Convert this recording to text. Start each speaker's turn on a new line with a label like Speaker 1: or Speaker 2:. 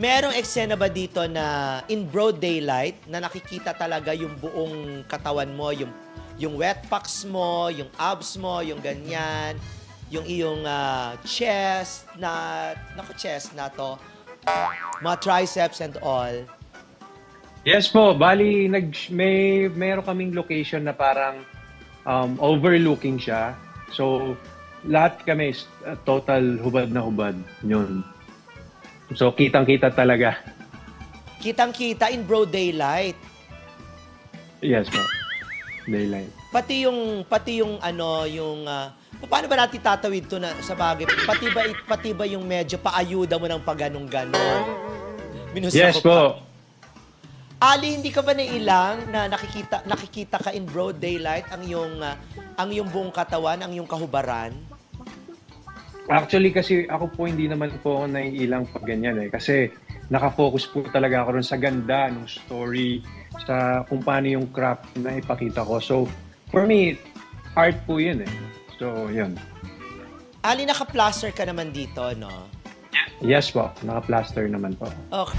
Speaker 1: Merong eksena ba dito na in broad daylight na nakikita talaga yung buong katawan mo, yung yung wet packs mo, yung abs mo, yung ganyan, yung iyong ah, chest na, naku chest na to, mga triceps and all.
Speaker 2: Yes po, bali nag may meron kaming location na parang um, overlooking siya. So lahat kami uh, total hubad na hubad yun. So kitang-kita talaga.
Speaker 1: Kitang-kita in broad daylight.
Speaker 2: Yes po. Daylight.
Speaker 1: Pati yung pati yung ano yung ah, paano ba natin tatawid to na sa bagay? Pati ba pati ba yung medyo paayuda mo ng paganong ganon? Minusta
Speaker 2: Yes
Speaker 1: pa.
Speaker 2: po.
Speaker 1: Ali, hindi ka ba nailang na nakikita nakikita ka in broad daylight ang yung ah, ang yung buong katawan, ang yung kahubaran?
Speaker 2: Actually kasi ako po hindi naman po ako naiilang pag ganyan eh. Kasi nakafocus po talaga ako rin sa ganda ng story, sa kung paano yung craft na ipakita ko. So for me, art po yun eh. So yun.
Speaker 1: Ali, naka-plaster ka naman dito, no?
Speaker 2: Yes po, naka-plaster naman po.
Speaker 1: Okay.